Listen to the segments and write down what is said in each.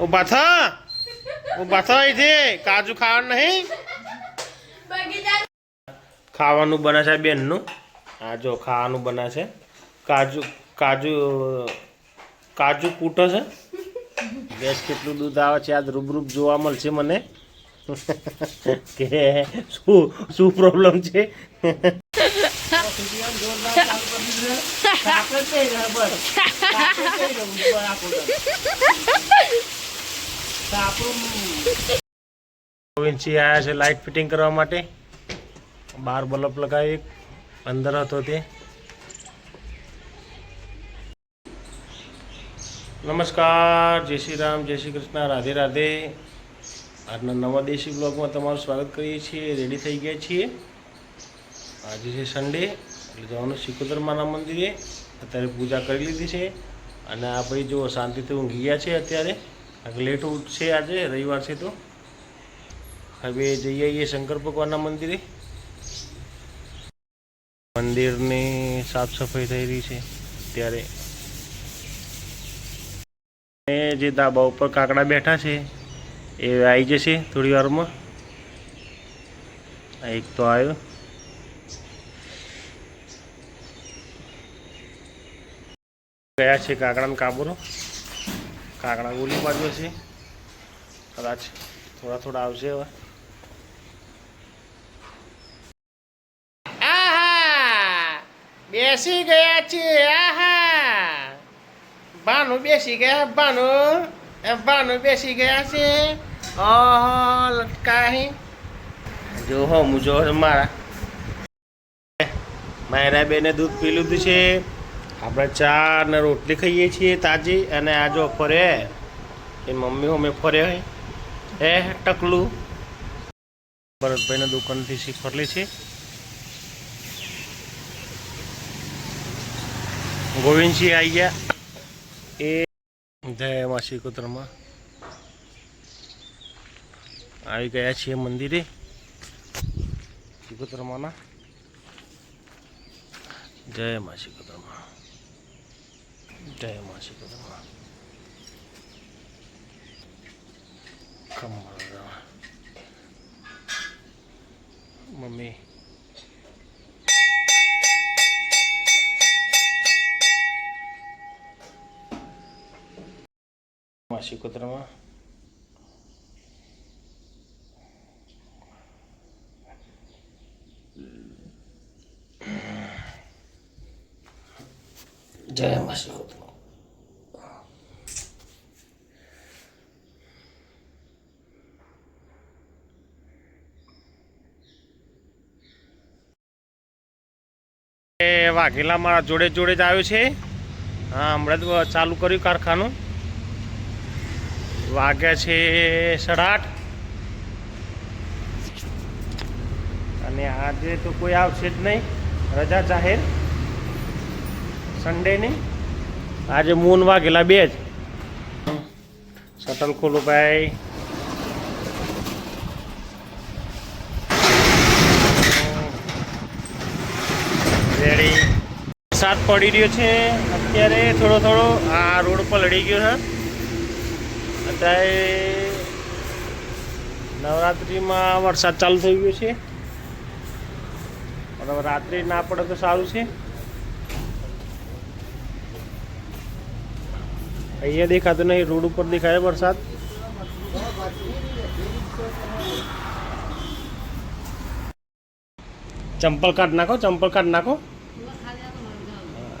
ઊભા બાથા, ઓ થા અહીંથી, કાજુ ખાવાનું નહીં? ખાવાનું બને છે બેનનું. આ જો ખાવાનું બને છે કાજુ કાજુ કાજુ કૂટો છે. ગેસ કેટલું દૂધ આવે છે, આજ રૂબરૂપ જોવા મળશે મને. કે શું શું પ્રોબ્લેમ છે? ગોવિંદસિંહ આવ્યા છે લાઇટ ફિટિંગ કરવા માટે. બાર બલ્બ લગાવી, અંદર હતો તે. નમસ્કાર, જય શ્રી રામ, જય શ્રી કૃષ્ણ, રાધે રાધે. આજના નવા દેશી બ્લોગમાં તમારું સ્વાગત કરીએ છીએ રેડી થઈ ગયા છીએ. આજે છે સન્ડે એટલે જવાનું શિકોતરમાના મંદિરે. અત્યારે પૂજા કરી લીધી છે. અને આ ભાઈ જો શાંતિથી ઊંઘી ગયા છે અત્યારે. લેટ છે આજે, રવિવાર છે તો. હવે જઈ આવીએ શંકર ભગવાનના મંદિરે. મંદિરની સાફ સફાઈ થઈ રહી છે ત્યારે. એ જે ધાબા ઉપર કાકડા બેઠા છે, એ આવી જશે થોડી વારમાં. એક તો આવ્યો ગયા છે કાકડાને કાબરો. કાકડા ગોલી બાજુ છે કદાચ થોડા થોડા આવશે હવે. આહા! બેસી ગયા છે આહા! બાનું બેસી ગયા બાનું એ બાનું બેસી ગયા છે. ઓહો લટકાહી. જો હો મુજો મારા. માયરા બેને દૂધ પી લીધું છે. આપણે ચા ને રોટલી ખાઈએ છીએ તાજી અને આ જો ફરે, એ મમ્મી અમે ફરે હે. ટકલું. ભરતભાઈના દુકાનથી શીખવડલી છે. ગોવિંદસિંહ આવી ગયા. એ જય માસી કુતરમાં આવી ગયા છીએ મંદિરે. શિકોત્રમાના જય મા શિકોત્રમા જય મા શિકોત્રમા ખમણ મમ્મી મા શિકોત્રમા જય મા શિકોત્રમા એ વાઘેલા મારા જોડે જોડે જ આવ્યો છે. હા, હમણાં જ ચાલુ કર્યું કારખાનું. વાગ્યા છે સાડા અને આજે તો કોઈ આવશે જ નહીં. રજા જાહેર. સન્ડેની આજે મૂન વાઘેલા બે જ. શટલ ખોલું ભાઈ રેડી વરસાદ પડી રહ્યો છે. અત્યારે થોડો થોડો આ રોડ પર લડી ગયો છે. અત્યારે નવરાત્રિમાં વરસાદ ચાલુ થઈ ગયો છે. બરાબર રાત્રે ના પડે તો સારું છે. અહીંયા દેખાતું નહીં, રોડ ઉપર દેખાય વરસાદ. ચંપલ કાઢ નાખો, ચંપલ કાઢ નાખો.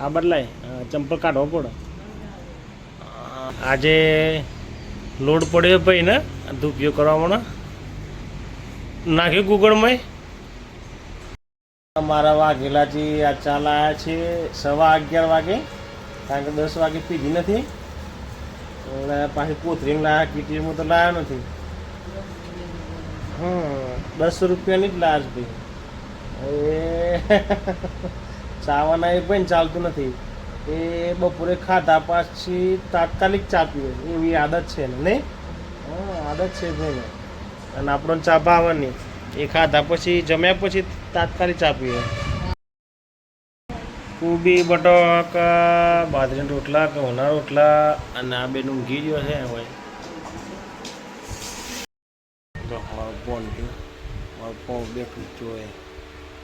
આ બદલાય. ચંપલ કાઢવો પડે. આજે લોડ પડ્યો ભાઈ ને ધૂપિયો કરવામાં નાખ્યું ગૂગળમાં. મારા વાઘેલાજી આ ચાલ આવ્યા છે સવા અગિયાર વાગે, કારણ કે દસ વાગે પીધી નથી. અને પાછી કોથરીને લાયા કીટીમાં તો લાયા નથી. હમ, દસ રૂપિયાની જ લાશ ભાઈ. એ ચાવાના એ પણ ચાલતું નથી. એ બપોરે ખાધા પાછી તાત્કાલિક ચા પીવે એવી આદત છે ને નહીં? આદત છે ભાઈને અને આપણો ચા ભાવવાની એ ખાધા પછી, જમ્યા પછી તાત્કાલિક ચા પીવે. કુબી, બટોક, બાજરીના રોટલા ઘઉંના રોટલા અને આ બેનું ઘી જો છે હવે. તો મારો ફોન મારો ફોન બેઠું જ જોઈએ.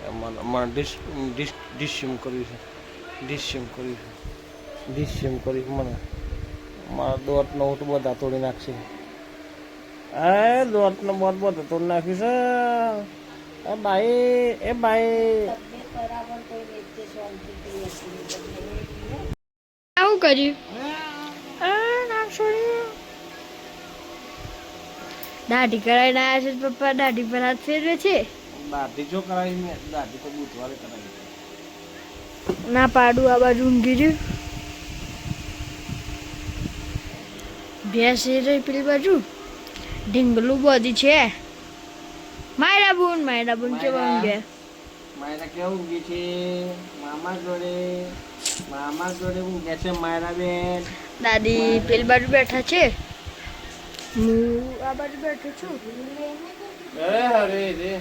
અમારે અમારે ડિશ ડિશ ડિશિમ કર્યું છે. ડિશિમ કર્યું છે. ડિશિમ કર્યું છે મને. મારા દોતનો ઊંટ બધા તોડી નાખશે. એ દોટનો બોટ બધા તોડી નાખ્યું છે. એ ભાઈ એ ભાઈ. આવું કર્યું? દાઢી કરાવીને આવ્યા છે પપ્પા. દાઢી પર હાથ ફેરવે છે. દાઢી જો કરાવી મેં દાઢી તો બુધવારે કરાવી ના પાડું આ બાજુ ઊંઘી રહ્યું ભેંસ રહી પેલી બાજુ. ઢીંગલું બધી છે. માયરા બુન માયરા બુન કેવા ઊંઘે? માયરા કેવું ઊંઘી છે? મામા જોડે મામા જોડે ઊંઘે છે માયરા બેન. દાદી પેલી બાજુ બેઠા છે? હું આ બાજુ બેઠો છું. અરે હરે રે.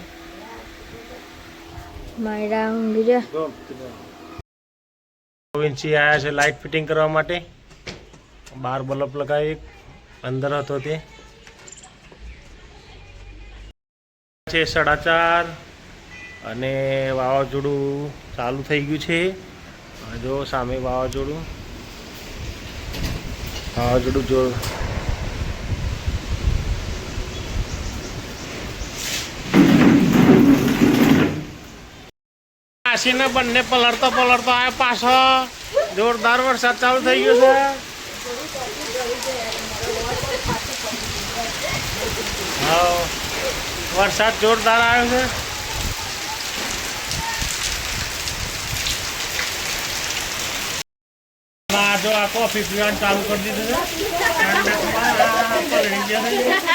માયરા ઊંઘી રહ્યા ગોવિંદસિંહ આવ્યા છે લાઇટ ફિટિંગ કરવા માટે. બાર બલ્બ લગાવી, અંદર હતો તે. છે સાડા ચાર અને વાવાઝોડું ચાલુ થઈ ગયું છે. જો સામે વાવાઝોડું વાવાઝોડું જો આશીને બંને પલળતો પલળતો આવ્યો પાછો. જોરદાર વરસાદ ચાલુ થઈ ગયો છે. વરસાદ જોરદાર આવ્યો છે. આ કોફી પીવાનું ચાલુ કરી દીધું છે.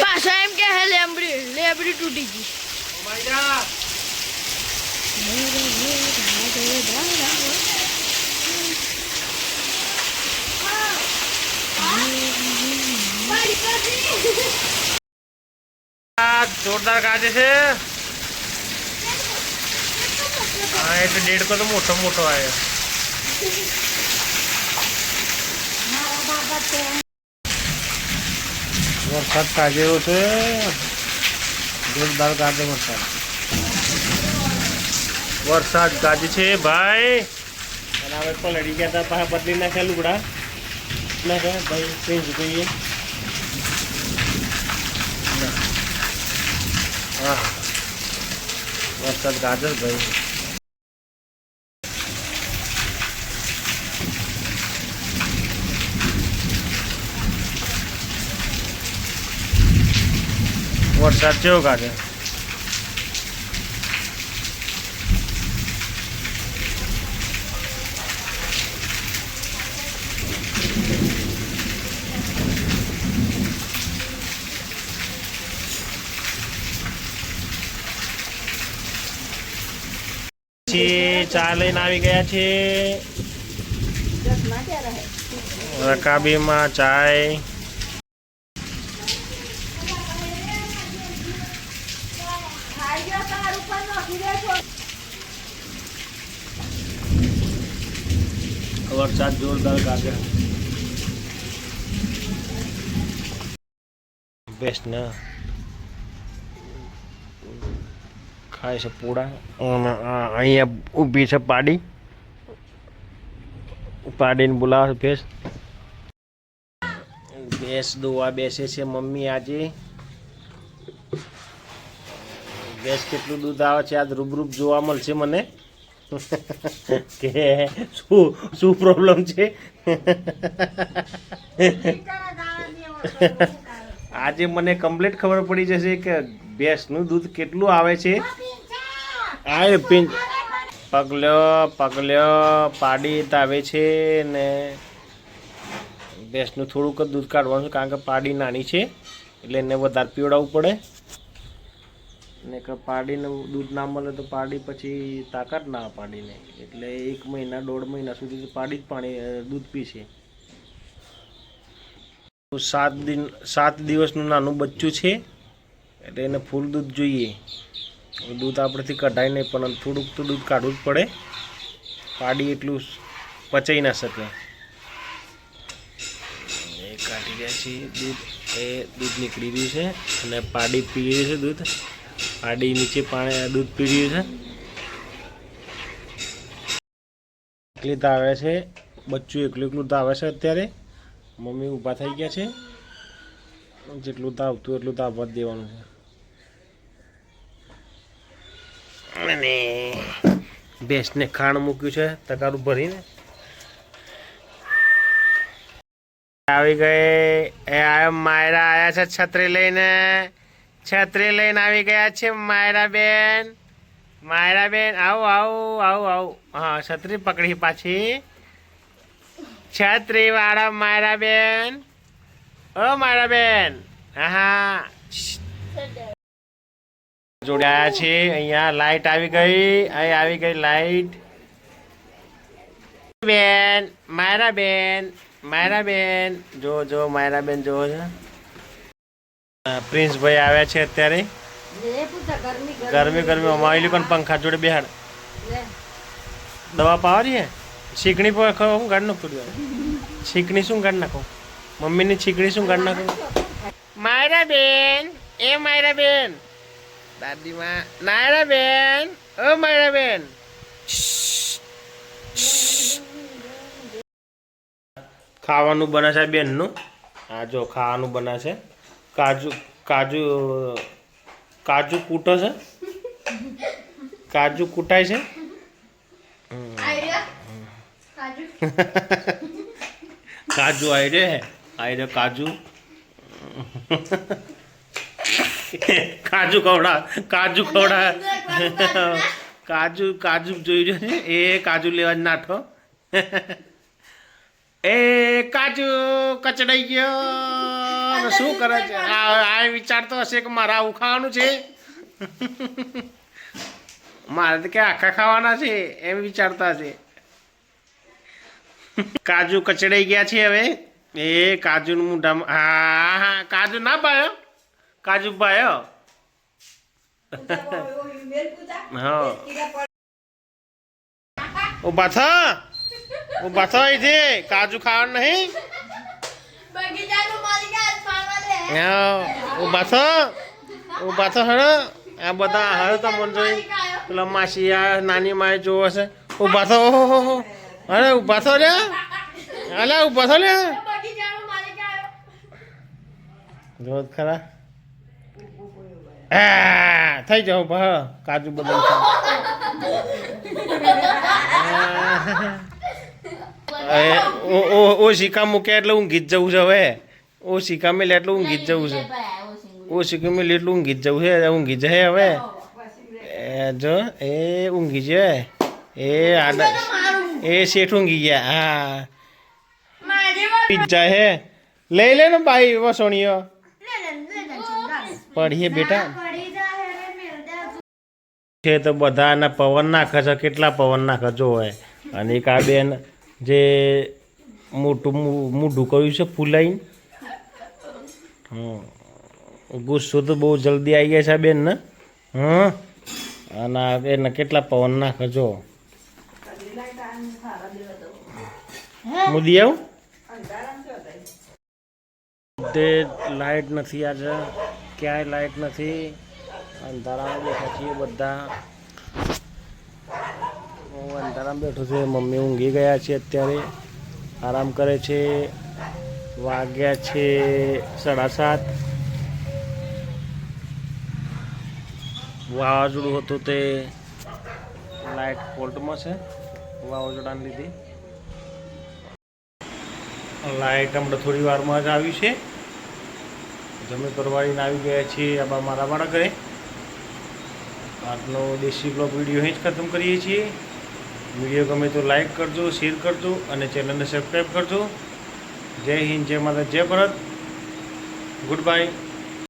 પાછા એમ કે હે લેબડી લેબડી તૂટી ગઈ. અમારી આ જોરદાર કાજે છે હા એટલે દેડકો તો મોટો મોટો આવ્યો વરસાદ કાજેવો છે જોરદાર ગાજે વરસાદ વરસાદ ગાજે છે ભાઈ અને હવે પલળી ગયા હતા પાછા બદલી નાખ્યા લુગડા નાખે ભાઈ ચેન્જ જોઈએ હા વરસાદ ગાજર ભાઈ વરસાદ કેવો ગાજે પછી ચા લઈને આવી ગયા છે. રકાબીમાં ચાય. વરસાદ જોરદાર કાઢ્યા બેસ્ટ ને. ખાય છે પૂડા. અને આ અહીંયા ઊભી છે પાડી. પાડીને બોલાવે છે ભેંસ. ભેંસ દોવા બેસે છે મમ્મી આજે. ભેંસ કેટલું દૂધ આવે છે આજ રૂબરૂપ જોવા મળશે મને. કે શું શું પ્રોબ્લેમ છે? આજે મને કમ્પ્લીટ ખબર પડી જશે કે ભેંસનું દૂધ કેટલું આવે છે? આ પિંચ. પગલ્યો પગલ્યો પાડી તાવે છે ને ભેંસનું થોડુંક જ દૂધ કાઢવાનું કારણ કે પાડી નાની છે એટલે એને વધારે પીવડાવવું પડે. ને કે પાડીને દૂધ ના મળે તો પાડી પછી તાકાત ના પાડીને. એટલે એક મહિના દોઢ મહિના સુધી પાડી જ પાણી દૂધ પીશે તો સાત દિન સાત દિવસનું નાનું બચ્ચું છે. એટલે એને ફૂલ દૂધ જોઈએ. દૂધ આપણેથી કઢાય નહીં, પણ થોડુંક તો દૂધ કાઢવું જ પડે. પાડી એટલું પચાઈ ના શકે. એ કાઢી રહ્યા છીએ દૂધ. એ દૂધ નીકળી રહ્યું છે અને પાડી પી રહ્યું છે દૂધ. પાડી નીચે પાણી દૂધ પી રહ્યું છે. એકલી આવે છે, બચ્ચું એકલું એકલું આવે છે અત્યારે. મમ્મી ઊભા થઈ ગયા છે. જેટલું તો આવતું એટલું તો આવવા જ દેવાનું છે. અને ભેંસને ખાણ મૂક્યું છે તકારું ભરીને. આવી ગઈ માયરા આવ્યા છે છત્રી લઈને. છત્રી લઈને આવી ગયા છે માયરા બેન. માયરા બેન, આવો આવો આવો આવો. હા, છત્રી પકડી પાછી. છત્રી વાળા માયરા બેન. ઓ માયરા બેન. હા. જોડાયા છે. અહીંયા લાઈટ આવી ગઈ. અહીં આવી ગઈ લાઈટ બેન માયરા બેન માયરા બેન જો જો. માયરા બેન જો પ્રિન્સભાઈ આવ્યા છે અત્યારે. ગરમી ગરમી. અમાવેલી પણ પંખા જોડે બેહાડ. દવા પાવાની હે? છીકણી પર હું ગાડ નાખું છીકણી શું ગાડ નાખો? મમ્મીની છીકણી શું ગાડ નાખો? માયરા બેન એ માયરા બેન દાદીમાં નાયરા બેન. ઓ માયરા બેન. ખાવાનું બને છે બેનનું? આ જો ખાવાનું બને છે કાજુ કાજુ કાજુ કૂટો છે. કાજુ કૂટાય છે. કાજુ. આઈ રે આઈ રે કાજુ. કાજુ કવડા કાજુ કવડા. કાજુ કાજુ જોઈ રહ્યો છે એ કાજુ લેવા જ નાઠો એ કાજુ કચડાઈ ગયો. શું કરે છે? આ વિચારતો હશે કે મારે આવું ખાવાનું છે. મારે તો કે આખા ખાવાના છે એમ વિચારતા છે. કાજુ કચડાઈ ગયા છે હવે. એ કાજુનું મોઢામાં હા હા કાજુ ના પાયો કાજુ પાયો હા. બાથા ઓ બાથા થા છે કાજુ ખાવાનું નહીં? હા ઊભા થા ઊભા થા હળ આ બધા હળ તો મન જોઈ પેલા માસી આ નાની માએ જોવો છે. ઓ થા ઓહો અરે ઊભા થા રે. અલે ઊભા થા લે જોત ખરા. થઈ જાવ ઊભા કાજુ બદામ હવે ઓ- ઓ મૂકે એટલે ઊંઘી ગીત જવું છે હવે. ઓ શીકા મેલે એટલે ઊંઘી ગીત જવું છે. ઓ શીકા મેલે એટલે ઊંઘી ગીત જવું છે ઊંઘી જાય હવે. એ જો એ ઊંઘી જાય એ આડા એ શેઠ ઊંઘી ગયા હા. પિઝા હે લઈ લે ને ભાઈ વસોણીઓ. પડીએ બેટા. છે તો બધાના પવન નાખે છે કેટલા પવન નાખે જો હોય અને એક આ બેન જે મોટું મોઢું કર્યું છે ફૂલાઈને. ગુસ્સો તો બહુ જલ્દી આવી ગયા છે આ બેન ને હા અને આ બેન કેટલા પવન નાખે જો મોદી આવું? તે લાઈટ નથી આજે. ક્યાંય લાઈટ નથી. અંધારામાં બેઠા છીએ બધા. હું અંધારામાં બેઠો છું. મમ્મી ઊંઘી ગયા છે અત્યારે. આરામ કરે છે. વાગ્યા છે સાડા સાત. વાવાઝોડું હતું તે લાઇટ ફોલ્ટમાં છે. વાવાઝોડાને લીધે. લાઇટ હમણાં થોડી વારમાં જ આવી છે. જમી પરવાળીને આવી ગયા છીએ આ બા મારા વાળા ઘરે. આજનો દેશી બ્લોગ વીડિયો અહીં જ ખતમ કરીએ છીએ. વીડિયો ગમે તો લાઇક કરજો શેર કરજો અને ચેનલને સબસ્ક્રાઈબ કરજો. જય હિન્દ, જય માતા, જય ભારત. Good bye